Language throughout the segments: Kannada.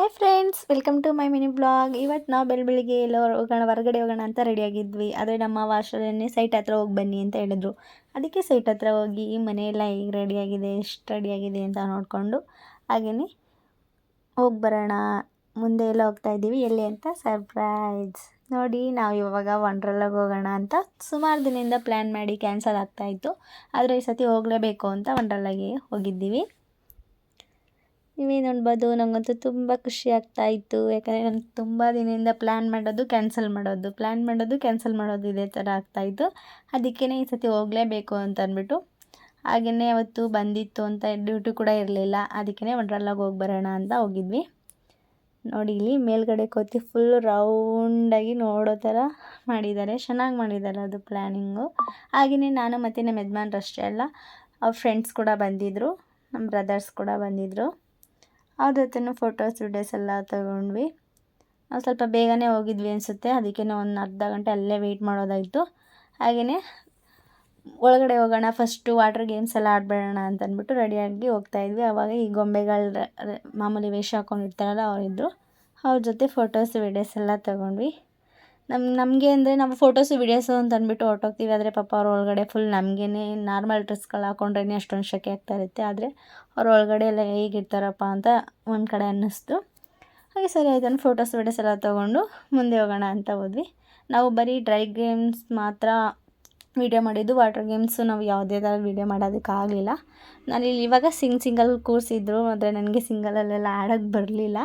Hi friends welcome to my mini blog ಇವತ್ತು ನಾವು ಬೆಳ ಬೆಳಿಗ್ಗೆ ಎಲ್ಲ ಹೋಗೋಣ, ಹೊರಗಡೆ ಹೋಗೋಣ ಅಂತ ರೆಡಿಯಾಗಿದ್ವಿ ಆದರೆ ನಮ್ಮ ವಾಶರನ್ನೇ ಸೈಟ್ ಹತ್ರ ಹೋಗಿ ಬನ್ನಿ ಅಂತ ಹೇಳಿದ್ರು. ಅದಕ್ಕೆ ಸೈಟ್ ಹತ್ರ ಹೋಗಿ ಮನೆಯೆಲ್ಲ ಈಗ ರೆಡಿಯಾಗಿದೆ ಎಷ್ಟು ರೆಡಿಯಾಗಿದೆ ಅಂತ ನೋಡಿಕೊಂಡು ಹಾಗೇ ಹೋಗಿ ಬರೋಣ. ಮುಂದೆ ಎಲ್ಲ ಹೋಗ್ತಾ ಇದ್ದೀವಿ. ಎಲ್ಲಿ ಅಂತ? ಸರ್ಪ್ರೈಸ್ ನೋಡಿ, ನಾವು ಇವಾಗ ವಂಡ್ರಲ್ಲಾಗ ಹೋಗೋಣ ಅಂತ ಸುಮಾರು ದಿನದಿಂದ ಪ್ಲ್ಯಾನ್ ಮಾಡಿ ಕ್ಯಾನ್ಸಲ್ ಆಗ್ತಾಯಿತ್ತು ಆದರೆ ಈ ಸತಿ ಹೋಗಲೇಬೇಕು ಅಂತ ವಂಡ್ರಲ್ಲಾಗೆ ಹೋಗಿದ್ದೀವಿ. ನೀವೇ ನೋಡ್ಬೋದು ನನಗಂತೂ ತುಂಬ ಖುಷಿ ಆಗ್ತಾ ಇತ್ತು ಯಾಕಂದರೆ ನಾನು ತುಂಬ ದಿನದಿಂದ ಪ್ಲ್ಯಾನ್ ಮಾಡೋದು ಕ್ಯಾನ್ಸಲ್ ಮಾಡೋದು. ಪ್ಲ್ಯಾನ್ ಮಾಡೋದು ಕ್ಯಾನ್ಸಲ್ ಮಾಡೋದು ಇದೇ ಥರ ಆಗ್ತಾಯಿತ್ತು. ಅದಕ್ಕೇ ಈ ಸತಿ ಹೋಗಲೇಬೇಕು ಅಂತ ಅಂದ್ಬಿಟ್ಟು. ಹಾಗೆಯೇ ಅವತ್ತು ಬಂದಿತ್ತು ಅಂತ ಡ್ಯೂಟಿ ಕೂಡ ಇರಲಿಲ್ಲ. ಅದಕ್ಕೇ ವಂಡ್ರಲ್ಲಾಗ ಹೋಗಿ ಬರೋಣ ಅಂತ ಹೋಗಿದ್ವಿ. ನೋಡಿ ಇಲ್ಲಿ ಮೇಲ್ಗಡೆ ಕೋತಿ ಫುಲ್ ರೌಂಡಾಗಿ ನೋಡೋ ಥರ ಮಾಡಿದ್ದಾರೆ. ಚೆನ್ನಾಗಿ ಮಾಡಿದ್ದಾರೆ ಅದು ಪ್ಲ್ಯಾನಿಂಗು ಹಾಗೆಯೇ ನಾನು ಮತ್ತು ನಮ್ಮ ಯಜಮಾನ್ರಷ್ಟೇ ಅಲ್ಲ, ಅವ್ರ ಫ್ರೆಂಡ್ಸ್ ಕೂಡ ಬಂದಿದ್ದರು ನಮ್ಮ ಬ್ರದರ್ಸ್ ಕೂಡ ಬಂದಿದ್ದರು ಅವ್ರ ಜೊತೆನೂ ಫೋಟೋಸ್ ವೀಡಿಯೋಸ್ ಎಲ್ಲ ತಗೊಂಡ್ವಿ. ನಾವು ಸ್ವಲ್ಪ ಬೇಗನೆ ಹೋಗಿದ್ವಿ ಅನಿಸುತ್ತೆ. ಅದಕ್ಕೆ ಒಂದು ಅರ್ಧ ಗಂಟೆ ಅಲ್ಲೇ ವೆಯ್ಟ್ ಮಾಡೋದಾಯಿತು. ಹಾಗೆಯೇ ಒಳಗಡೆ ಹೋಗೋಣ ಫಸ್ಟು ವಾಟರ್ ಗೇಮ್ಸ್ ಎಲ್ಲ ಆಡಬೇಡೋಣ ಅಂತ ಅಂದ್ಬಿಟ್ಟು ರೆಡಿಯಾಗಿ ಹೋಗ್ತಾಯಿದ್ವಿ ಆವಾಗ ಈ ಗೊಂಬೆಗಳ, ಮಾಮೂಲಿ ವೇಷ ಹಾಕೊಂಡಿರ್ತಾರಲ್ಲ ಅವರಿದ್ದರು ಅವ್ರ ಜೊತೆ ಫೋಟೋಸ್ ವೀಡಿಯೋಸ್ ಎಲ್ಲ ತೊಗೊಂಡ್ವಿ. ನಮ್ಮ ನಮಗೆ ಅಂದರೆ ನಾವು ಫೋಟೋಸು ವೀಡಿಯೋಸು ಅಂತ ಅಂದ್ಬಿಟ್ಟು ಹೊರಟೋಗ್ತೀವಿ. ಆದರೆ ಪಾಪ ಅವ್ರ ಒಳಗಡೆ ಫುಲ್ ನಮಗೇ ನಾರ್ಮಲ್ ಡ್ರೆಸ್ಗಳು ಹಾಕೊಂಡ್ರೇ ಅಷ್ಟೊಂದು ಶೆಕೆ ಆಗ್ತಾ ಇರುತ್ತೆ. ಆದರೆ ಅವ್ರ ಒಳಗಡೆ ಎಲ್ಲ ಹೇಗಿರ್ತಾರಪ್ಪ ಅಂತ ಒಂದು ಕಡೆ ಅನ್ನಿಸ್ತು. ಹಾಗೆ ಸರಿ ಆಯ್ತು. ಫೋಟೋಸ್ ವೀಡಿಯೋಸ್ ಎಲ್ಲ ತೊಗೊಂಡು ಮುಂದೆ ಹೋಗೋಣ ಅಂತ ಹೋದ್ವಿ. ನಾವು ಬರೀ ಡ್ರೈ ಗೇಮ್ಸ್ ಮಾತ್ರ ವೀಡಿಯೋ ಮಾಡಿದ್ದು. ವಾಟರ್ ಗೇಮ್ಸು ನಾವು ಯಾವುದೇ ಥರ ವೀಡಿಯೋ ಮಾಡೋದಕ್ಕಾಗಲಿಲ್ಲ ನಾನು ಇಲ್ಲಿ ಇವಾಗ ಸಿಂಗ್ ಸಿಂಗಲ್ ಕೂರಿಸಿದ್ರು. ಆದರೆ ನನಗೆ ಸಿಂಗಲಲ್ಲೆಲ್ಲ ಆಡೋಕ್ಕೆ ಬರಲಿಲ್ಲ.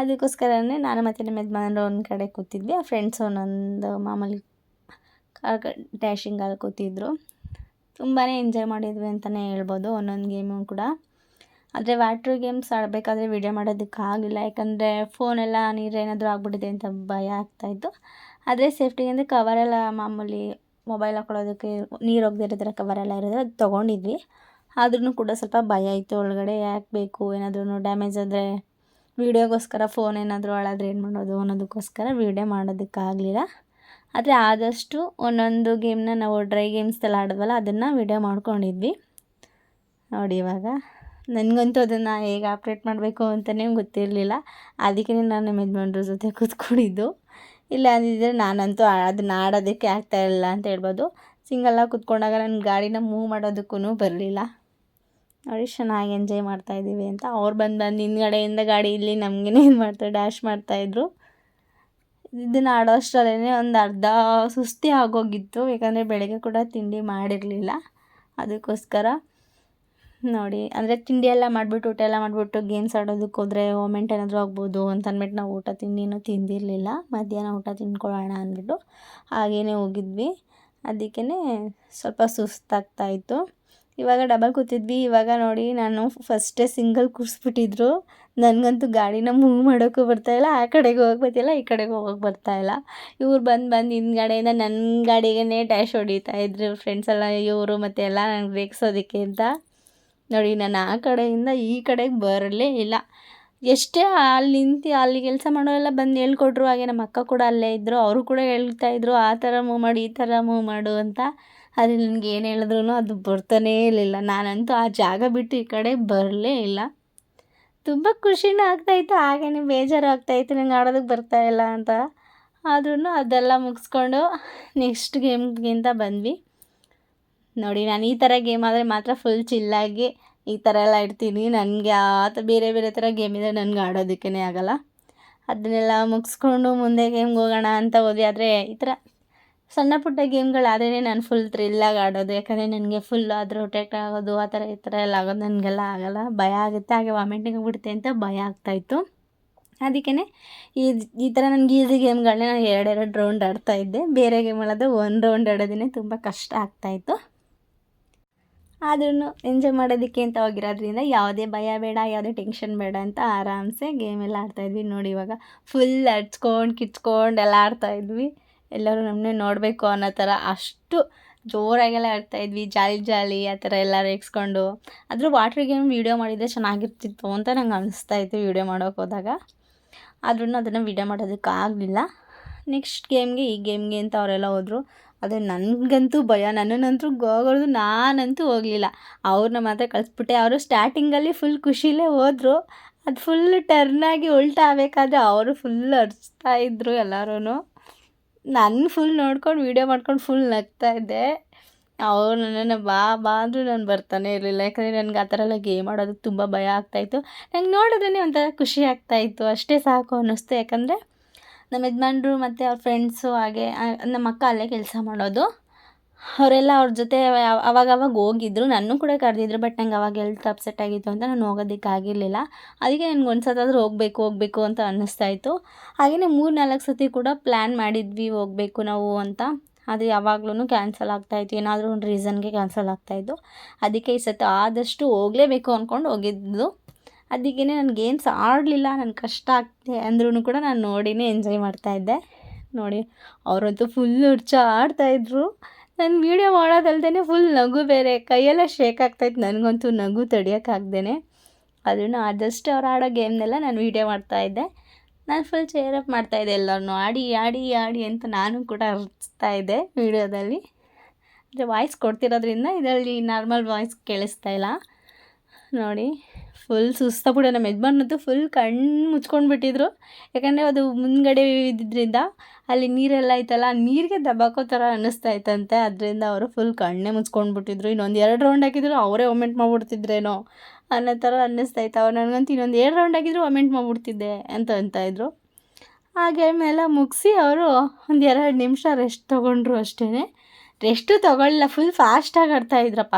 ಅದಕ್ಕೋಸ್ಕರನೇ ನಾನು ಮತ್ತು ನಮ್ಮ ಯಜಮಾನರು ಒಂದು ಕಡೆ ಕೂತಿದ್ವಿ. ಆ ಫ್ರೆಂಡ್ಸ್ ಒಂದೊಂದು ಮಾಮೂಲಿ ಡ್ಯಾಶಿಂಗಲ್ಲಿ ಕೂತಿದ್ರು. ತುಂಬಾ ಎಂಜಾಯ್ ಮಾಡಿದ್ವಿ ಅಂತಲೇ ಹೇಳ್ಬೋದು, ಒಂದೊಂದು ಗೇಮು ಕೂಡ. ಆದರೆ ವಾಟ್ರ್ ಗೇಮ್ಸ್ ಆಡಬೇಕಾದ್ರೆ ವೀಡಿಯೋ ಮಾಡೋದಕ್ಕಾಗಲಿಲ್ಲ ಯಾಕಂದರೆ ಫೋನೆಲ್ಲ ನೀರೇನಾದರೂ ಆಗ್ಬಿಟ್ಟಿದೆ ಅಂತ ಭಯ ಆಗ್ತಾಯಿತ್ತು ಆದರೆ ಸೇಫ್ಟಿಗೆ ಅಂದರೆ ಕವರೆಲ್ಲ ಮಾಮೂಲಿ ಮೊಬೈಲ್ ಹಾಕೊಳ್ಳೋದಕ್ಕೆ ನೀರು ಹೋಗದೇ ಇರೋ ಕವರೆಲ್ಲ ಇರೋದ್ರೆ ಅದು ತೊಗೊಂಡಿದ್ವಿ. ಆದ್ರೂ ಕೂಡ ಸ್ವಲ್ಪ ಭಯ ಇತ್ತು. ಒಳಗಡೆ ಯಾಕೆ ಬೇಕು? ಏನಾದ್ರೂ ಡ್ಯಾಮೇಜ್ ಆದರೆ ವೀಡಿಯೋಗೋಸ್ಕರ ಫೋನ್ ಏನಾದರೂ ಹಾಳಾದ್ರೆ ಏನು ಮಾಡೋದು ಅನ್ನೋದಕ್ಕೋಸ್ಕರ ವೀಡಿಯೋ ಮಾಡೋದಕ್ಕಾಗಲಿಲ್ಲ. ಆದರೆ ಆದಷ್ಟು ಒಂದೊಂದು ಗೇಮ್ನ ನಾವು ಡ್ರೈ ಗೇಮ್ಸ್ ಎಲ್ಲ ಆಡೋದಲ್ಲ ಅದನ್ನು ವೀಡಿಯೋ ಮಾಡ್ಕೊಂಡಿದ್ವಿ. ನೋಡಿ ಇವಾಗ, ನನಗಂತೂ ಅದನ್ನು ಹೇಗೆ ಆಪ್ರೇಟ್ ಮಾಡಬೇಕು ಅಂತಲೇ ಗೊತ್ತಿರಲಿಲ್ಲ. ಅದಕ್ಕೆ ನಾನು ನಮ್ಮ ಯಜಮಾನ್ರ ಜೊತೆ ಕೂತ್ಕೊಂಡಿದ್ದು. ಇಲ್ಲ ಅಂದಿದ್ದರೆ ನಾನಂತೂ ಅದನ್ನ ಆಡೋದಕ್ಕೆ ಆಗ್ತಾಯಿಲ್ಲ ಅಂತ ಹೇಳ್ಬೋದು. ಸಿಂಗಲ್ಲಾಗಿ ಕೂತ್ಕೊಂಡಾಗ ನನ್ನ ಗಾಡಿನ ಮೂವ್ ಮಾಡೋದಕ್ಕೂ ಬರಲಿಲ್ಲ. ನೋಡಿ, ಚೆನ್ನಾಗಿ ಎಂಜಾಯ್ ಮಾಡ್ತಾಯಿದ್ದೀವಿ ಅಂತ. ಅವ್ರು ಬಂದು ಬಂದು ಹಿಂದ್ಗಡೆಯಿಂದ ಗಾಡಿ ಇಲ್ಲಿ ನಮಗೇನೆ ಏನು ಮಾಡ್ತಾರೆ ಡ್ಯಾಶ್ ಮಾಡ್ತಾಯಿದ್ರು ಇದನ್ನು ಆಡೋಷ್ಟರಲ್ಲೇ ಒಂದು ಅರ್ಧ ಸುಸ್ತಿ ಆಗೋಗಿತ್ತು. ಯಾಕಂದರೆ ಬೆಳಗ್ಗೆ ಕೂಡ ತಿಂಡಿ ಮಾಡಿರಲಿಲ್ಲ. ಅದಕ್ಕೋಸ್ಕರ ನೋಡಿ, ಅಂದರೆ ತಿಂಡಿ ಎಲ್ಲ ಮಾಡಿಬಿಟ್ಟು, ಊಟ ಎಲ್ಲ ಮಾಡಿಬಿಟ್ಟು ಗೇಮ್ಸ್ ಆಡೋದಕ್ಕೆ ಹೋದರೆ ಓಮೆಂಟ್ ಏನಾದರೂ ಆಗ್ಬೋದು ಅಂತ ಅಂದ್ಬಿಟ್ಟು ನಾವು ಊಟ ತಿಂಡಿನೂ ತಿಂದಿರಲಿಲ್ಲ. ಮಧ್ಯಾಹ್ನ ಊಟ ತಿಂದ್ಕೊಳ್ಳೋಣ ಅಂದ್ಬಿಟ್ಟು ಹಾಗೇ ಹೋಗಿದ್ವಿ. ಅದಕ್ಕೇ ಸ್ವಲ್ಪ ಸುಸ್ತಾಗ್ತಾಯಿತ್ತು ಇವಾಗ ಡಬಲ್ ಕೂತಿದ್ವಿ. ಇವಾಗ ನೋಡಿ ನಾನು ಫಸ್ಟೇ ಸಿಂಗಲ್ ಕೂರಿಸ್ಬಿಟ್ಟಿದ್ರು. ನನಗಂತೂ ಗಾಡಿನ ಮೂವ್ ಮಾಡೋಕ್ಕೂ ಬರ್ತಾಯಿಲ್ಲ ಆ ಕಡೆಗೆ ಹೋಗಕ್ಕೆ ಬರ್ತಿಲ್ಲ, ಈ ಕಡೆಗೆ ಹೋಗಕ್ಕೆ ಬರ್ತಾಯಿಲ್ಲ ಇವ್ರು ಬಂದು ಬಂದು ಹಿಂದ್ಗಡೆಯಿಂದ ನನ್ನ ಗಾಡಿಗೇ ಡ್ಯಾಶ್ ಹೊಡಿತಾ ಇದ್ರು. ಫ್ರೆಂಡ್ಸ್ ಎಲ್ಲ, ಇವರು ಮತ್ತು ಎಲ್ಲ ನನಗೆ ರೇಗಿಸೋದಕ್ಕೆ ಅಂತ. ನೋಡಿ ನಾನು ಆ ಕಡೆಯಿಂದ ಈ ಕಡೆಗೆ ಬರಲೇ ಇಲ್ಲ. ಎಷ್ಟೇ ಅಲ್ಲಿ ನಿಂತು ಅಲ್ಲಿ ಕೆಲಸ ಮಾಡೋರೆಲ್ಲ ಬಂದು ಹೇಳ್ಕೊಟ್ರು. ಹಾಗೆ ನಮ್ಮ ಅಕ್ಕ ಕೂಡ ಅಲ್ಲೇ ಇದ್ದರು ಅವರು ಕೂಡ ಹೇಳ್ತಾಯಿದ್ರು ಆ ಥರ ಮೂವ್ ಮಾಡು, ಈ ಥರ ಮೂವ್ ಮಾಡು ಅಂತ. ಆದರೆ ನನಗೆ ಏನು ಹೇಳಿದ್ರು ಅದು ಬರ್ತಾನೇ ಇರಲಿಲ್ಲ. ನಾನಂತೂ ಆ ಜಾಗ ಬಿಟ್ಟು ಈ ಕಡೆ ಬರಲೇ ಇಲ್ಲ. ತುಂಬ ಖುಷಿನೂ ಆಗ್ತಾಯಿತ್ತು ಹಾಗೇ ಬೇಜಾರು ಆಗ್ತಾಯಿತ್ತು ನಂಗೆ ಆಡೋದಕ್ಕೆ ಬರ್ತಾ ಇಲ್ಲ ಅಂತ. ಆದ್ರೂ ಅದೆಲ್ಲ ಮುಗಿಸ್ಕೊಂಡು ನೆಕ್ಸ್ಟ್ ಗೇಮ್ಗಿಂತ ಬಂದ್ವಿ. ನೋಡಿ, ನಾನು ಈ ಥರ ಗೇಮ್ ಆದರೆ ಮಾತ್ರ ಫುಲ್ ಚಿಲ್ಲಾಗಿ ಈ ಥರ ಎಲ್ಲ ಇಡ್ತೀನಿ. ನನಗೆ ಆ ಬೇರೆ ಬೇರೆ ಥರ ಗೇಮ್ ಇದೆ ನನಗೆ ಆಡೋದಕ್ಕೇ ಆಗೋಲ್ಲ. ಅದನ್ನೆಲ್ಲ ಮುಗಿಸ್ಕೊಂಡು ಮುಂದೆ ಗೇಮ್ಗೆ ಹೋಗೋಣ ಅಂತ ಹೋದ್ವಿ. ಆದರೆ ಈ ಥರ ಸಣ್ಣ ಪುಟ್ಟ ಗೇಮ್ಗಳಾದ್ರೇ ನಾನು ಫುಲ್ ಥ್ರಿಲ್ಲಾಗಿ ಆಡೋದು. ಯಾಕಂದರೆ ನನಗೆ ಫುಲ್ ಆದರೂ ರೊಟೇಟ್ ಆಗೋದು, ಆ ಥರ ಈ ಥರ ಎಲ್ಲ ಆಗೋದು ನನಗೆಲ್ಲ ಆಗೋಲ್ಲ. ಭಯ ಆಗುತ್ತೆ, ಹಾಗೆ ವಾಮಿಟಿಂಗ್ ಆಗ್ಬಿಡುತ್ತೆ ಅಂತ ಭಯ ಆಗ್ತಾಯಿತ್ತು ಅದಕ್ಕೇ ಈ ಈ ಥರ ನನಗೆ ಈಸಿ ಗೇಮ್ಗಳನ್ನೇ ನಾನು ಎರಡೆರಡು ರೌಂಡ್ ಆಡ್ತಾಯಿದ್ದೆ ಬೇರೆ ಗೇಮ್ ಆಡೋದು ಒಂದು ರೌಂಡ್ ಆಡೋದೇ ತುಂಬ ಕಷ್ಟ ಆಗ್ತಾಯಿತ್ತು ಆದ್ರೂ ಎಂಜಾಯ್ ಮಾಡೋದಕ್ಕೆ ಅಂತ ಹೋಗಿರೋದ್ರಿಂದ ಯಾವುದೇ ಭಯ ಬೇಡ, ಯಾವುದೇ ಟೆನ್ಷನ್ ಬೇಡ ಅಂತ ಆರಾಮ್ಸೆ ಗೇಮೆಲ್ಲ ಆಡ್ತಾಯಿದ್ವಿ ನೋಡಿ ಇವಾಗ ಫುಲ್ ಹಚ್ಕೊಂಡು ಕಿಚ್ಕೊಂಡು ಎಲ್ಲ ಆಡ್ತಾಯಿದ್ವಿ ಎಲ್ಲರೂ ನಮ್ಮನ್ನೇ ನೋಡಬೇಕು ಅನ್ನೋ ಥರ ಅಷ್ಟು ಜೋರಾಗೆಲ್ಲ ಆಡ್ತಾಯಿದ್ವಿ ಜಾಲಿ ಜಾಲಿ ಆ ಥರ ಎಲ್ಲ ರೇಗಿಸ್ಕೊಂಡು ಆದರೂ ವಾಟ್ರ್ ಗೇಮ್ ವೀಡಿಯೋ ಮಾಡಿದರೆ ಚೆನ್ನಾಗಿರ್ತಿತ್ತು ಅಂತ ನಂಗೆ ಅನಿಸ್ತಾ ಇತ್ತು ವೀಡಿಯೋ ಮಾಡೋಕೆ ಹೋದಾಗ. ಆದ್ರೂ ಅದನ್ನು ವೀಡಿಯೋ ಮಾಡೋದಕ್ಕಾಗಲಿಲ್ಲ ನೆಕ್ಸ್ಟ್ ಗೇಮ್ಗೆ ಈ ಗೇಮ್ಗೆ ಅಂತ ಅವರೆಲ್ಲ ಹೋದರು. ಆದರೆ ನನಗಂತೂ ಭಯ, ನನ್ನನ್ನಂತೂ ಗೋಗೊಳ್ದು ನಾನಂತೂ ಹೋಗಲಿಲ್ಲ. ಅವ್ರನ್ನ ಮಾತ್ರ ಕಳಿಸ್ಬಿಟ್ಟೆ. ಅವರು ಸ್ಟಾರ್ಟಿಂಗಲ್ಲಿ ಫುಲ್ ಖುಷಿಲೇ ಹೋದರು. ಅದು ಫುಲ್ ಟರ್ನಾಗಿ ಉಲ್ಟಾ ಆಗಬೇಕಾದ್ರೆ ಅವರು ಫುಲ್ ಅರ್ಚ್ತಾ ಇದ್ದರು ಎಲ್ಲರೂ ನನ್ನ ಫುಲ್ ನೋಡ್ಕೊಂಡು ವೀಡಿಯೋ ಮಾಡ್ಕೊಂಡು ಫುಲ್ ನಗ್ತಾ ಇದ್ದೆ. ಅವ್ರು ನನ್ನನ್ನು ಬಾ ಬಾ ಅಂದರೂ ನಾನು ಬರ್ತಾನೆ ಇರಲಿಲ್ಲ. ಯಾಕಂದರೆ ನನಗೆ ಆ ಥರ ಎಲ್ಲ ಗೇಮ್ ಆಡೋದಕ್ಕೆ ತುಂಬ ಭಯ ಆಗ್ತಾಯಿತ್ತು ನಂಗೆ ನೋಡಿದ್ರೇ ಒಂಥರ ಖುಷಿ ಆಗ್ತಾಯಿತ್ತು ಅಷ್ಟೇ ಸಾಕು ಅನ್ನಿಸ್ತು. ಯಾಕಂದರೆ ನಮ್ಮ ಯಜಮಾನ್ರು ಮತ್ತು ಅವ್ರ ಫ್ರೆಂಡ್ಸು ಹಾಗೆ ನಮ್ಮ ಅಕ್ಕ ಅಲ್ಲೇ ಕೆಲಸ ಮಾಡೋದು. ಅವರೆಲ್ಲ ಅವ್ರ ಜೊತೆ ಅವಾಗವಾಗ ಅವಾಗ ಹೋಗಿದ್ರು. ನನ್ನೂ ಕೂಡ ಕರೆದಿದ್ರು ಬಟ್ ನಂಗೆ ಅವಾಗ ಹೆಲ್ತ್ ಅಪ್ಸೆಟ್ ಆಗಿತ್ತು ಅಂತ ನಾನು ಹೋಗೋದಕ್ಕಾಗಿರಲಿಲ್ಲ ಅದಕ್ಕೆ ನನಗೆ ಒಂದು ಸತಾದರೂ ಹೋಗಬೇಕು ಹೋಗಬೇಕು ಅಂತ ಅನ್ನಿಸ್ತಾ ಇತ್ತು. ಹಾಗೆಯೇ ಮೂರು ನಾಲ್ಕು ಸತಿ ಕೂಡ ಪ್ಲ್ಯಾನ್ ಮಾಡಿದ್ವಿ, ಹೋಗಬೇಕು ನಾವು ಅಂತ. ಆದರೆ ಯಾವಾಗ್ಲೂ ಕ್ಯಾನ್ಸಲ್ ಆಗ್ತಾಯಿತ್ತು ಏನಾದರೂ ಒಂದು ರೀಸನ್ಗೆ ಕ್ಯಾನ್ಸಲ್ ಆಗ್ತಾಯಿತ್ತು ಅದಕ್ಕೆ ಈ ಸತಿ ಆದಷ್ಟು ಹೋಗಲೇಬೇಕು ಅಂದ್ಕೊಂಡು ಹೋಗಿದ್ದು. ಅದಕ್ಕೇ ನನಗೆ ಗೇಮ್ಸ್ ಆಡಲಿಲ್ಲ. ನನ್ನ ಕಷ್ಟ ಆಗ್ತಿದೆ ಅಂದ್ರೂ ಕೂಡ ನಾನು ನೋಡಿನೇ ಎಂಜಾಯ್ ಮಾಡ್ತಾಯಿದ್ದೆ ನೋಡಿ, ಅವರಂತೂ ಫುಲ್ ಹುಚ್ಚ ಆಡ್ತಾಯಿದ್ರು ನಾನು ವೀಡಿಯೋ ಮಾಡೋದಲ್ದೇ ಫುಲ್ ನಗು ಬೇರೆ. ಕೈಯೆಲ್ಲ ಶೇಕ್ ಆಗ್ತಾಯಿತ್ತು ನನಗಂತೂ ನಗು ತಡಿಯೋಕ್ಕಾಗ್ದೇ ಅದನ್ನು ಆದಷ್ಟು ಅವ್ರು ಆಡೋ ಗೇಮ್ನೆಲ್ಲ ನಾನು ವೀಡಿಯೋ ಮಾಡ್ತಾಯಿದ್ದೆ ನಾನು ಫುಲ್ ಚೇರಪ್ ಮಾಡ್ತಾಯಿದ್ದೆ ಎಲ್ಲರೂ ಆಡಿ ಆಡಿ ಆಡಿ ಅಂತ ನಾನು ಕೂಡ ಅರ್ಚ್ತಾ ಇದ್ದೆ ವೀಡಿಯೋದಲ್ಲಿ ಅಂದರೆ ವಾಯ್ಸ್ ಕೊಡ್ತಿರೋದ್ರಿಂದ ಇದರಲ್ಲಿ ನಾರ್ಮಲ್ ವಾಯ್ಸ್ ಕೇಳಿಸ್ತಾ ಇಲ್ಲ. ನೋಡಿ. ಫುಲ್ ಸುಸ್ತಾಗ್ಬಿಟ್ಟು ನಮ್ಮ ಯಜಮಾನ್ರಂತೂ ಫುಲ್ ಕಣ್ಣು ಮುಚ್ಕೊಂಡು ಬಿಟ್ಟಿದ್ರು. ಯಾಕಂದರೆ ಅದು ಮುಂದ್ಗಡೆ ಇದ್ದಿದ್ದರಿಂದ ಅಲ್ಲಿ ನೀರೆಲ್ಲ ಐತಲ್ಲ ನೀರಿಗೆ ದಬ್ಬಾಕೋ ಥರ ಅನ್ನಿಸ್ತಾ ಇತ್ತಂತೆ. ಅದರಿಂದ ಅವರು ಫುಲ್ ಕಣ್ಣೇ ಮುಚ್ಕೊಂಡು ಬಿಟ್ಟಿದ್ರು. ಇನ್ನೊಂದು ಎರಡು ರೌಂಡ್ ಹಾಕಿದ್ರು, ಅವರೇ ಒಮೆಂಟ್ ಮಾಡಿಬಿಡ್ತಿದ್ರೇನೋ ಅನ್ನೋ ಥರ ಅನ್ನಿಸ್ತಾ ಇತ್ತು. ಅವ್ರು ನನಗಂತೂ ಇನ್ನೊಂದು ಎರಡು ರೌಂಡ್ ಹಾಕಿದ್ರು ಒಮೆಂಟ್ ಮಾಡಿಬಿಡ್ತಿದ್ದೆ ಅಂತ ಅಂತಾಯಿದ್ರು ಆ ಗೇಮ್ ಎಲ್ಲ ಮುಗಿಸಿ ಅವರು ಒಂದು ಎರಡು ನಿಮಿಷ ರೆಸ್ಟ್ ತೊಗೊಂಡ್ರು ಅಷ್ಟೇ ರೆಸ್ಟು ತೊಗೊಳ್ಳಿಲ್ಲ ಫುಲ್ ಫಾಸ್ಟಾಗಿ ಆಡ್ತಾಯಿದ್ರಪ್ಪ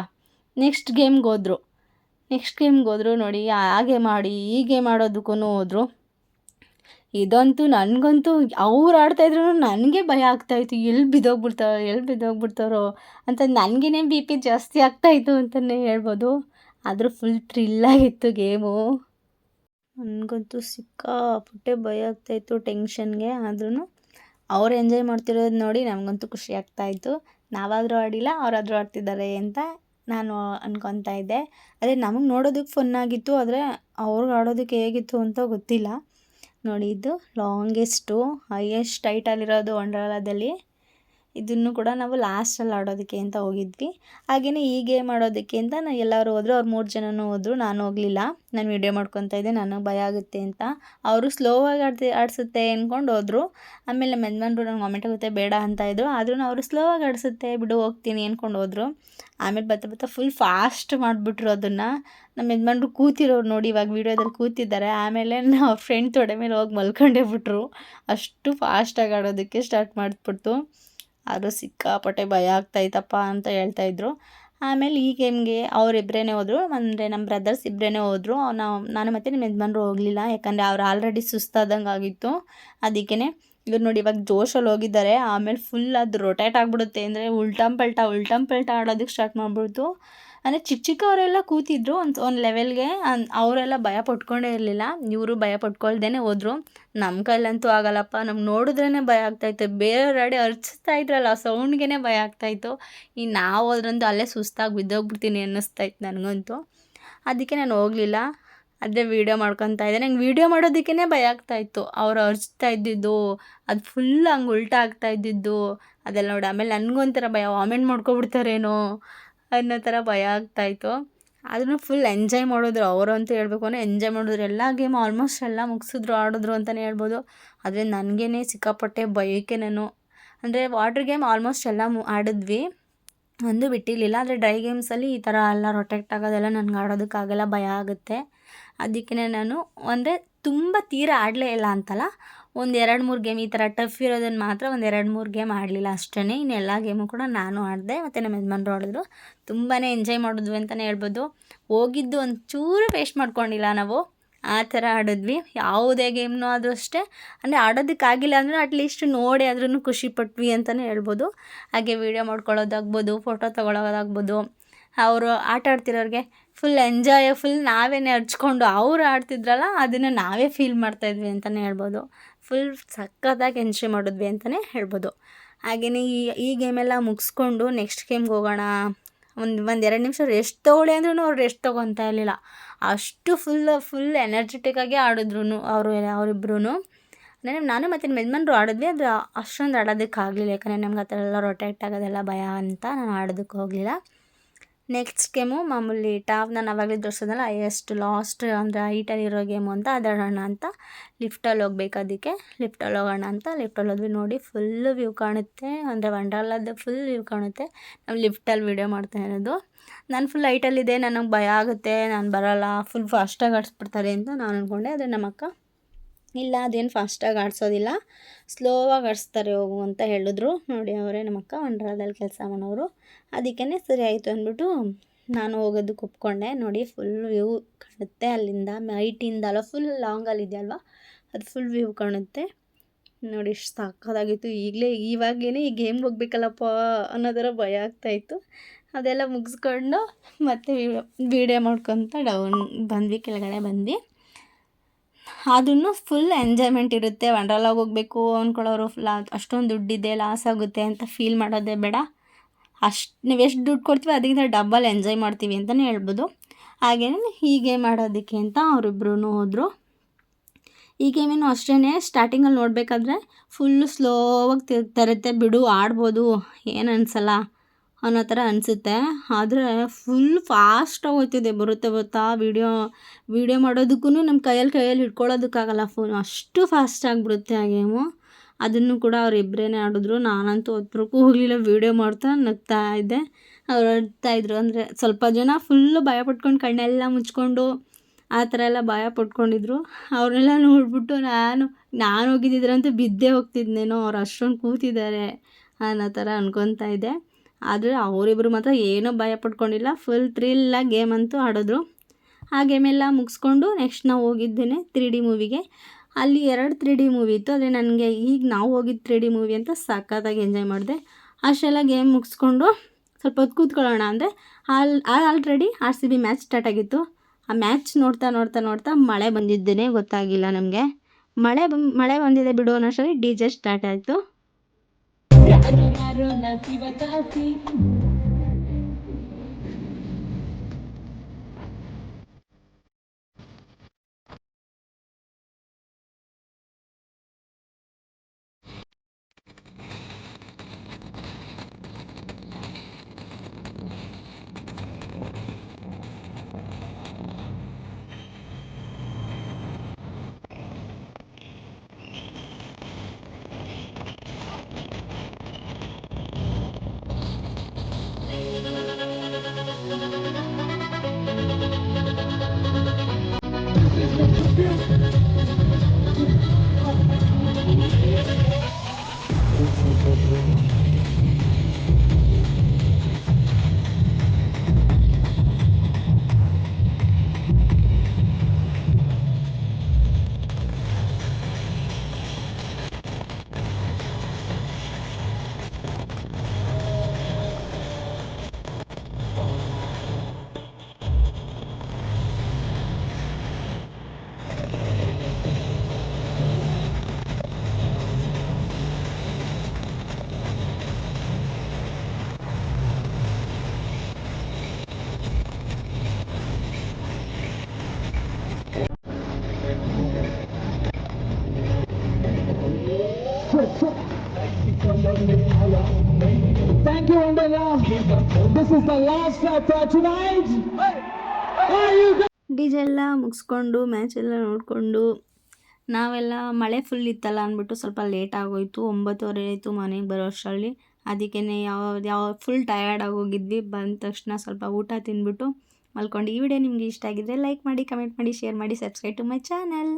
ನೆಕ್ಸ್ಟ್ ಗೇಮ್ಗೆ ಹೋದ್ರು. ನೆಕ್ಸ್ಟ್ ಗೇಮ್ಗೆ ಹೋದ್ರು ನೋಡಿ ಹಾಗೆ ಮಾಡಿ, ಹೀಗೆ ಮಾಡೋದಕ್ಕೂ ಹೋದರು. ಇದಂತೂ ನನಗಂತೂ ಅವ್ರು ಆಡ್ತಾಯಿದ್ರು ನನಗೆ ಭಯ ಆಗ್ತಾಯಿತ್ತು ಎಲ್ಲಿ ಬಿದ್ದೋಗ್ಬಿಡ್ತಾರೋ ಎಲ್ಲಿ ಬಿದ್ದೋಗ್ಬಿಡ್ತಾರೋ ಅಂತ ನನಗೇನೆ ಬಿ ಪಿ ಜಾಸ್ತಿ ಆಗ್ತಾಯಿತ್ತು ಅಂತಲೇ ಹೇಳ್ಬೋದು. ಆದರೂ ಫುಲ್ ಥ್ರಿಲ್ಲಾಗಿತ್ತು ಗೇಮು. ನನಗಂತೂ ಸಿಕ್ಕಾಪಟ್ಟೆ ಭಯ ಆಗ್ತಾಯಿತ್ತು ಟೆನ್ಷನ್ಗೆ. ಆದ್ರೂ ಅವ್ರು ಎಂಜಾಯ್ ಮಾಡ್ತಿರೋದು ನೋಡಿ ನಮಗಂತೂ ಖುಷಿ ಆಗ್ತಾಯಿತ್ತು ನಾವಾದರೂ ಆಡಿಲ್ಲ, ಅವರಾದರೂ ಆಡ್ತಿದ್ದಾರೆ ಅಂತ ನಾನು ಅನ್ಕೊತಾ ಇದ್ದೆ. ಅದೇ ನಮಗೆ ನೋಡೋದಕ್ಕೆ ಫನ್ ಆಗಿತ್ತು, ಆದರೆ ಅವ್ರಿಗೆ ಆಡೋದಕ್ಕೆ ಹೇಗಿತ್ತು ಅಂತ ಗೊತ್ತಿಲ್ಲ. ನೋಡಿ, ಇದು ಲಾಂಗೆಸ್ಟು ಹೈಯೆಸ್ಟ್ ಹೈಟಲ್ಲಿರೋದು ವಂಡರ್ಲಾದಲ್ಲಿ ಇದನ್ನು ಕೂಡ ನಾವು ಲಾಸ್ಟಲ್ಲಿ ಆಡೋದಕ್ಕೆ ಅಂತ ಹೋಗಿದ್ವಿ. ಹಾಗೆಯೇ ಈ ಗೇಮ್ ಆಡೋದಕ್ಕೆ ಅಂತ ನಾ ಎಲ್ಲರೂ ಹೋದ್ರು, ಅವ್ರು ಮೂರು ಜನನೂ ಹೋದ್ರು, ನಾನು ಹೋಗಲಿಲ್ಲ. ನಾನು ವೀಡಿಯೋ ಮಾಡ್ಕೊತ ಇದ್ದೆ, ನನಗೆ ಭಯ ಆಗುತ್ತೆ ಅಂತ. ಅವರು ಸ್ಲೋವಾಗಿ ಆಡ್ತಿ, ಆಡಿಸುತ್ತೆ ಅಂದ್ಕೊಂಡು ಹೋದರು. ಆಮೇಲೆ ನಮ್ಮ ಯಜಮಾನ್ರು ನಂಗೆ ವಾಮಿಟ್ ಆಗುತ್ತೆ ಬೇಡ ಅಂತ ಇದ್ದರು ಆದ್ರೂ ಅವರು ಸ್ಲೋವಾಗಿ ಆಡಿಸುತ್ತೆ, ಬಿಡು ಹೋಗ್ತೀನಿ ಅಂದ್ಕೊಂಡು ಹೋದರು. ಆಮೇಲೆ ಬರ್ತಾ ಬರ್ತಾ ಫುಲ್ ಫಾಸ್ಟ್ ಮಾಡಿಬಿಟ್ರು ಅದನ್ನು. ನಮ್ಮ ಯಜಮಾನ್ರು ಕೂತಿರೋರು ನೋಡಿ, ಇವಾಗ ವೀಡಿಯೋದಲ್ಲಿ ಕೂತಿದ್ದಾರೆ. ಆಮೇಲೆ ನಾವು ಫ್ರೆಂಡ್ ತೊಡೆ ಮೇಲೆ ಹೋಗಿ ಮಲ್ಕೊಂಡೇ ಬಿಟ್ರು. ಅಷ್ಟು ಫಾಸ್ಟಾಗಿ ಆಡೋದಕ್ಕೆ ಸ್ಟಾರ್ಟ್ ಮಾಡಿಬಿಡ್ತು. ಅದು ಸಿಕ್ಕಾಪಟ್ಟೆ ಭಯ ಆಗ್ತಾಯಿತ್ತಪ್ಪ ಅಂತ ಹೇಳ್ತಾಯಿದ್ರು ಆಮೇಲೆ ಈ ಗೇಮ್ಗೆ ಅವರಿಬ್ಬರೇ ಹೋದರು. ಅಂದರೆ ನಮ್ಮ ಬ್ರದರ್ಸ್ ಇಬ್ಬರೇ ಹೋದರು. ನಾವು ನಾನು ಮತ್ತು ನಿಮ್ಮ ಯಜಮಾನ್ರು ಹೋಗಲಿಲ್ಲ. ಯಾಕಂದರೆ ಅವ್ರು ಆಲ್ರೆಡಿ ಸುಸ್ತಾದಂಗೆ ಆಗಿತ್ತು. ಅದಕ್ಕೇ ಇವ್ರು ನೋಡಿ ಇವಾಗ ಜೋಶಲ್ಲಿ ಹೋಗಿದ್ದಾರೆ. ಆಮೇಲೆ ಫುಲ್ ಅದು ರೊಟೇಟ್ ಆಗಿಬಿಡುತ್ತೆ. ಅಂದರೆ ಉಲ್ಟಂ ಪಲ್ಟಾ ಉಲ್ಟಂ ಪಲ್ಟಾ ಆಡೋದಕ್ಕೆ ಸ್ಟಾರ್ಟ್ ಮಾಡಿಬಿಡ್ತು. ಅಂದರೆ ಚಿಕ್ಕ ಚಿಕ್ಕವರೆಲ್ಲ ಕೂತಿದ್ರು ಒಂದು ಒಂದು ಲೆವೆಲ್ಗೆ ಅವರೆಲ್ಲ ಭಯ ಪಟ್ಕೊಂಡೇ ಇರಲಿಲ್ಲ. ಇವರು ಭಯ ಪಟ್ಕೊಳ್ದೇ ಹೋದರು. ನಮ್ಮ ಕೈಲಂತೂ ಆಗಲ್ಲಪ್ಪ. ನಮ್ಗೆ ನೋಡಿದ್ರೇ ಭಯ ಆಗ್ತಾಯಿತ್ತು. ಬೇರೆಯವ್ರ ಅಡಿ ಅರ್ಚಿಸ್ತಾ ಇದ್ರಲ್ಲ ಸೌಂಡ್ಗೆ ಭಯ ಆಗ್ತಾಯಿತ್ತು. ಈ ನಾವು ಹೋದ್ರಂತೂ ಅಲ್ಲೇ ಸುಸ್ತಾಗಿ ಬಿದ್ದೋಗ್ಬಿಡ್ತೀನಿ ಅನ್ನಿಸ್ತಾಯಿತ್ತು ನನಗಂತೂ. ಅದಕ್ಕೆ ನಾನು ಹೋಗಲಿಲ್ಲ. ಅದೇ ವೀಡಿಯೋ ಮಾಡ್ಕೊತಾ ಇದ್ದೆ. ನಂಗೆ ವೀಡಿಯೋ ಮಾಡೋದಕ್ಕೇ ಭಯ ಆಗ್ತಾಯಿತ್ತು. ಅವ್ರು ಅರ್ಚ್ತಾ ಇದ್ದಿದ್ದು, ಅದು ಫುಲ್ ಹಂಗೆ ಉಲ್ಟಾ ಆಗ್ತಾ ಇದ್ದಿದ್ದು, ಅದೆಲ್ಲ ನೋಡಿ ಆಮೇಲೆ ನನಗೊಂಥರ ಭಯ. ವಾಮೆಂಟ್ ಮಾಡ್ಕೊಬಿಡ್ತಾರೇನೋ. ಅನ್ನೋ ಥರ ಭಯ ಆಗ್ತಾಯಿತ್ತು ಆದ್ರೂ ಫುಲ್ ಎಂಜಾಯ್ ಮಾಡಿದ್ರು ಅವರು ಅಂತ ಹೇಳ್ಬೇಕು. ಅಂದರೆ ಎಂಜಾಯ್ ಮಾಡಿದ್ರು. ಎಲ್ಲ ಗೇಮ್ ಆಲ್ಮೋಸ್ಟ್ ಎಲ್ಲ ಮುಗಿಸಿದ್ರು, ಆಡಿದ್ರು ಅಂತಲೇ ಹೇಳ್ಬೋದು. ಆದರೆ ನನಗೇ ಸಿಕ್ಕಾಪಟ್ಟೆ ಭಯಕ್ಕೆ ನಾನು. ಅಂದರೆ ವಾಟರ್ ಗೇಮ್ ಆಲ್ಮೋಸ್ಟ್ ಎಲ್ಲ ಆಡಿದ್ವಿ. ಒಂದು ಬಿಟ್ಟಿರಲಿಲ್ಲ. ಆದರೆ ಡ್ರೈ ಗೇಮ್ಸಲ್ಲಿ ಈ ಥರ ಎಲ್ಲ ರೊಟೆಕ್ಟ್ ಆಗೋದೆಲ್ಲ ನನಗೆ ಆಡೋದಕ್ಕಾಗಲ್ಲ. ಭಯ ಆಗುತ್ತೆ. ಅದಕ್ಕೆ ನಾನು, ಅಂದರೆ ತುಂಬ ತೀರ ಆಡಲೇ ಇಲ್ಲ ಅಂತಲ್ಲ, ಒಂದು ಎರಡು ಮೂರು ಗೇಮ್ ಈ ಥರ ಟಫ್ ಇರೋದನ್ನು ಮಾತ್ರ ಒಂದು ಎರಡು ಮೂರು ಗೇಮ್ ಆಡಲಿಲ್ಲ ಅಷ್ಟೇ ಇನ್ನೆಲ್ಲ ಗೇಮು ಕೂಡ ನಾನು ಆಡಿದೆ, ಮತ್ತು ನಮ್ಮ ಯಜಮಾನ್ರು ಆಡಿದ್ರು. ತುಂಬಾ ಎಂಜಾಯ್ ಮಾಡಿದ್ವಿ ಅಂತಲೇ ಹೇಳ್ಬೋದು. ಹೋಗಿದ್ದು ಒಂಚೂರು ವೇಸ್ಟ್ ಮಾಡ್ಕೊಂಡಿಲ್ಲ ನಾವು. ಆ ಥರ ಆಡಿದ್ವಿ. ಯಾವುದೇ ಗೇಮ್ನು ಆದರೂ ಅಷ್ಟೇ. ಅಂದರೆ ಆಡೋದಕ್ಕಾಗಿಲ್ಲ ಅಂದರೆ ಅಟ್ಲೀಸ್ಟ್ ನೋಡಿ ಆದ್ರೂ ಖುಷಿಪಟ್ವಿ ಅಂತಲೇ ಹೇಳ್ಬೋದು. ಹಾಗೆ ವೀಡಿಯೋ ಮಾಡ್ಕೊಳ್ಳೋದಾಗ್ಬೋದು ಫೋಟೋ ತೊಗೊಳೋದಾಗ್ಬೋದು. ಅವರು ಆಟ ಆಡ್ತಿರೋರಿಗೆ ಫುಲ್ ಎಂಜಾಯ್ ಫುಲ್ ನಾವೇನೇ ಹಚ್ಕೊಂಡು ಅವ್ರು ಆಡ್ತಿದ್ರಲ್ಲ ಅದನ್ನು ನಾವೇ ಫೀಲ್ ಮಾಡ್ತಾಯಿದ್ವಿ ಅಂತಲೇ ಹೇಳ್ಬೋದು. ಫುಲ್ ಸಖತ್ತಾಗಿ ಎಂಜಾಯ್ ಮಾಡಿದ್ವಿ ಅಂತಲೇ ಹೇಳ್ಬೋದು. ಹಾಗೆಯೇ ಈ ಈ ಗೇಮೆಲ್ಲ ಮುಗಿಸ್ಕೊಂಡು ನೆಕ್ಸ್ಟ್ ಗೇಮ್ಗೆ ಹೋಗೋಣ. ಒಂದು ಒಂದು ಎರಡು ನಿಮಿಷ ರೆಸ್ಟ್ ತೊಗೊಳ್ಳಿ ಅಂದ್ರೂ ಅವ್ರು ರೆಸ್ಟ್ ತೊಗೊತಾ ಇರಲಿಲ್ಲ. ಅಷ್ಟು ಫುಲ್ ಫುಲ್ ಎನರ್ಜೆಟಿಕ್ಕಾಗಿ ಆಡಿದ್ರು ಅವರು ಅವರಿಬ್ರು ಅಂದರೆ ನಾನು ಮತ್ತು ಮೆದ್ಮನ್ರು ಆಡಿದ್ವಿ ಅದು ಅಷ್ಟೊಂದು ಆಡೋದಕ್ಕಾಗಲಿಲ್ಲ. ಯಾಕಂದರೆ ನಮ್ಗೆ ಆ ಥರ ಎಲ್ಲ ರೊಟೆಕ್ಟ್ ಆಗೋದೆಲ್ಲ ಭಯ ಅಂತ ನಾನು ಆಡೋದಕ್ಕೆ ಹೋಗಲಿಲ್ಲ. ನೆಕ್ಸ್ಟ್ ಗೇಮು ಮಾಮೂಲಿ ಟಾಪ್ ನಾನು ಅವಾಗಲೇ ತೋರಿಸೋದಲ್ಲ ಹೈಯೆಸ್ಟ್ ಲಾಸ್ಟ್ ಅಂದರೆ ಹೈಟಲ್ಲಿ ಇರೋ ಗೇಮು ಅಂತ ಅದಾಡೋಣ ಅಂತ. ಲಿಫ್ಟಲ್ಲಿ ಹೋಗ್ಬೇಕು ಅದಕ್ಕೆ. ಲಿಫ್ಟಲ್ಲಿ ಹೋಗೋಣ ಅಂತ. ಲಿಫ್ಟಲ್ಲಿ ಹೋದ್ವಿ ನೋಡಿ ಫುಲ್ ವ್ಯೂ ಕಾಣುತ್ತೆ. ಅಂದರೆ ವಂಡರ್ಲಾದ ಫುಲ್ ವ್ಯೂ ಕಾಣುತ್ತೆ. ನಾವು ಲಿಫ್ಟಲ್ಲಿ ವೀಡಿಯೋ ಮಾಡ್ತಾ ಇರೋದು. ನಾನು ಫುಲ್ ಹೈಟಲ್ಲಿದೆ ನನಗೆ ಭಯ ಆಗುತ್ತೆ, ನಾನು ಬರೋಲ್ಲ ಫುಲ್ ಫಾಸ್ಟಾಗಿ ಆಡಿಸ್ಬಿಡ್ತಾರೆ ಅಂತ ನಾನು ಅಂದ್ಕೊಂಡೆ ಆದರೆ ನಮ್ಮ ಅಕ್ಕ ಇಲ್ಲ, ಅದೇನು ಫಾಸ್ಟಾಗಿ ಆಡಿಸೋದಿಲ್ಲ. ಸ್ಲೋವಾಗಿ ಆಡಿಸ್ತಾರೆ ಹೋಗು ಅಂತ ಹೇಳಿದ್ರು. ನೋಡಿ ಅವರೇ ನಮ್ಮಕ್ಕ ಅಕ್ಕ ವಂಡ್ರಾದಲ್ಲಿ ಕೆಲಸ ಮಾಡೋರು. ಅದಕ್ಕೇ ಸರಿ ಆಯಿತು ಅಂದ್ಬಿಟ್ಟು ನಾನು ಹೋಗೋದಕ್ಕೆ ಒಪ್ಕೊಂಡೆ ನೋಡಿ ಫುಲ್ ವ್ಯೂ ಕಾಣುತ್ತೆ ಅಲ್ಲಿಂದ. ಅಲ್ಲ ಫುಲ್ ಲಾಂಗಲ್ಲಿದೆಯಲ್ವ ಅದು ಫುಲ್ ವ್ಯೂ ಕಾಣುತ್ತೆ. ನೋಡಿ, ಇಷ್ಟು ಸಾಕಾಗಿತ್ತು ಈಗಲೇ ಇವಾಗಲೇ ಈ ಗೇಮ್ಗೆ ಹೋಗ್ಬೇಕಲ್ಲಪ್ಪ ಅನ್ನೋದರ ಭಯ ಆಗ್ತಾಯಿತ್ತು ಅದೆಲ್ಲ ಮುಗಿಸ್ಕೊಂಡು ಮತ್ತೆ ವೀಡಿಯೋ ಮಾಡ್ಕೊತ ಡೌನ್ ಬಂದ್ವಿ, ಕೆಳಗಡೆ ಬಂದ್ವಿ. ಅದನ್ನು ಫುಲ್ ಎಂಜಾಯ್ಮೆಂಟ್ ಇರುತ್ತೆ. ವಂಡ್ರಲಾಗೆ ಹೋಗಬೇಕು ಅಂದ್ಕೊಳ್ಳೋರು ಫುಲ್ ಅಷ್ಟೊಂದು ದುಡ್ಡಿದೆ ಲಾಸ್ ಆಗುತ್ತೆ ಅಂತ ಫೀಲ್ ಮಾಡೋದೇ ಬೇಡ. ಅಷ್ಟು ನೀವು ಎಷ್ಟು ದುಡ್ಡು ಕೊಡ್ತೀವಿ ಅದಕ್ಕಿಂತ ಡಬ್ಬಲ್ ಎಂಜಾಯ್ ಮಾಡ್ತೀವಿ ಅಂತಲೇ ಹೇಳ್ಬೋದು. ಹಾಗೇನೇ ಹೀಗೆ ಮಾಡೋದಕ್ಕೆ ಅಂತ ಅವರಿಬ್ರೂ ಹೋದರು. ಈ ಗೇಮೇನು ಅಷ್ಟೇ ಸ್ಟಾರ್ಟಿಂಗಲ್ಲಿ ನೋಡಬೇಕಾದ್ರೆ ಫುಲ್ಲು ಸ್ಲೋವಾಗಿ ತಿರುಗ್ತಾ ಬಿಡು, ಆಡ್ಬೋದು. ಏನು ಅನಿಸಲ್ಲ. ಅನ್ನೋ ಥರ ಅನಿಸುತ್ತೆ. ಆದರೆ ಫುಲ್ ಫಾಸ್ಟಾಗಿ ಹೋಗ್ತಿದೆ ಬರುತ್ತೆ ಗೊತ್ತಾ? ವೀಡಿಯೋ ವೀಡಿಯೋ ಮಾಡೋದಕ್ಕೂ ನಮ್ಮ ಕೈಯಲ್ಲಿ ಕೈಯಲ್ಲಿ ಹಿಡ್ಕೊಳ್ಳೋದಕ್ಕಾಗಲ್ಲ ಫೋನು ಅಷ್ಟು ಫಾಸ್ಟ್ ಆಗಿಬಿಡುತ್ತೆ ಆ ಗೇಮು ಅದನ್ನು ಕೂಡ ಅವರಿಬ್ಬರೇ ಆಡಿದ್ರು. ನಾನಂತೂ ಒಬ್ಬರಿಗೂ ಹೋಗಲಿಲ್ಲ. ವೀಡಿಯೋ ಮಾಡ್ತಾ ನಗ್ತಾ ಇದ್ದೆ. ಅವ್ರು ಇದ್ರು ಅಂದರೆ ಸ್ವಲ್ಪ ಜನ ಫುಲ್ಲು ಭಯ ಪಟ್ಕೊಂಡು ಕಣ್ಣೆಲ್ಲ ಮುಚ್ಕೊಂಡು ಆ ಥರ ಎಲ್ಲ ಭಯ ಪಟ್ಕೊಂಡಿದ್ರು. ಅವ್ರನ್ನೆಲ್ಲ ನೋಡಿಬಿಟ್ಟು ನಾನು ನಾನು ಹೋಗಿದ್ದಿದ್ರಂತೂ ಬಿದ್ದೇ ಹೋಗ್ತಿದ್ನೇನೋ. ಅವ್ರು ಅಷ್ಟೊಂದು ಕೂತಿದ್ದಾರೆ ಅನ್ನೋ ಥರ ಅನ್ಕೊತಾ ಇದ್ದೆ. ಆದರೆ ಅವರಿಬ್ಬರು ಮಾತ್ರ ಏನೂ ಭಯ ಪಡ್ಕೊಂಡಿಲ್ಲ. ಫುಲ್ ಥ್ರಿಲ್ಲಾಗಿ ಗೇಮ್ ಅಂತೂ ಆಡಿದ್ರು. ಆ ಗೇಮೆಲ್ಲ ಮುಗಿಸ್ಕೊಂಡು ನೆಕ್ಸ್ಟ್ ನಾವು ಹೋಗಿದ್ದೇನೆ ತ್ರೀ ಡಿ ಮೂವಿಗೆ ಅಲ್ಲಿ ಎರಡು ತ್ರೀ ಡಿ ಮೂವಿ ಇತ್ತು. ಆದರೆ ನನಗೆ ಈಗ ನಾವು ಹೋಗಿದ್ದು ತ್ರೀ ಡಿ ಮೂವಿ ಅಂತ ಸಖತ್ತಾಗಿ ಎಂಜಾಯ್ ಮಾಡಿದೆ. ಅಷ್ಟೆಲ್ಲ ಗೇಮ್ ಮುಗಿಸ್ಕೊಂಡು ಸ್ವಲ್ಪ ಹೊತ್ತು ಕೂತ್ಕೊಳ್ಳೋಣ ಅಂದರೆ all already R C B match start ಆಗಿತ್ತು. ಆ ಮ್ಯಾಚ್ ನೋಡ್ತಾ ನೋಡ್ತಾ ನೋಡ್ತಾ ಮಳೆ ಬಂದಿದ್ದೇನೆ ಗೊತ್ತಾಗಿಲ್ಲ ನಮಗೆ. ಮಳೆ ಮಳೆ ಬಂದಿದೆ ಬಿಡು ಅನ್ನೋಷ್ಟರಲ್ಲಿ ಡಿ ಜೆ ಸ್ಟಾರ್ಟ್ ಆಯಿತು. Arona, arona, tibakati. Deus. Thank you, Andela. This is the last for tonight. Are you DJ ಎಲ್ಲ ಮುಗಿಸ್ಕೊಂಡು ಮ್ಯಾಚ್ ಎಲ್ಲ ನೋಡಿಕೊಂಡು ನಾವೆಲ್ಲ ಮಳೆ ಫುಲ್ ಇತ್ತಲ್ಲ ಅಂದ್ಬಿಟ್ಟು ಸ್ವಲ್ಪ ಲೇಟ್ ಆಗೋಯ್ತು. ಒಂಬತ್ತುವರೆ ಆಯಿತು ಮನೆಗೆ ಬರೋ ಅಷ್ಟರಲ್ಲಿ. ಅದಕ್ಕೇ ಯಾವ ಯಾವ ಫುಲ್ ಟಯರ್ಡ್ ಆಗೋಗಿದ್ವಿ ಬಂದ ತಕ್ಷಣ ಸ್ವಲ್ಪ ಊಟ ತಿಂದ್ಬಿಟ್ಟು ಮಲ್ಕೊಂಡು. ಈ ವಿಡಿಯೋ ನಿಮಗೆ ಇಷ್ಟ ಆಗಿದ್ರೆ ಲೈಕ್ ಮಾಡಿ ಕಮೆಂಟ್ ಮಾಡಿ ಶೇರ್ ಮಾಡಿ ಸಬ್ಸ್ಕ್ರೈಬ್ ಟು ಮೈ ಚಾನಲ್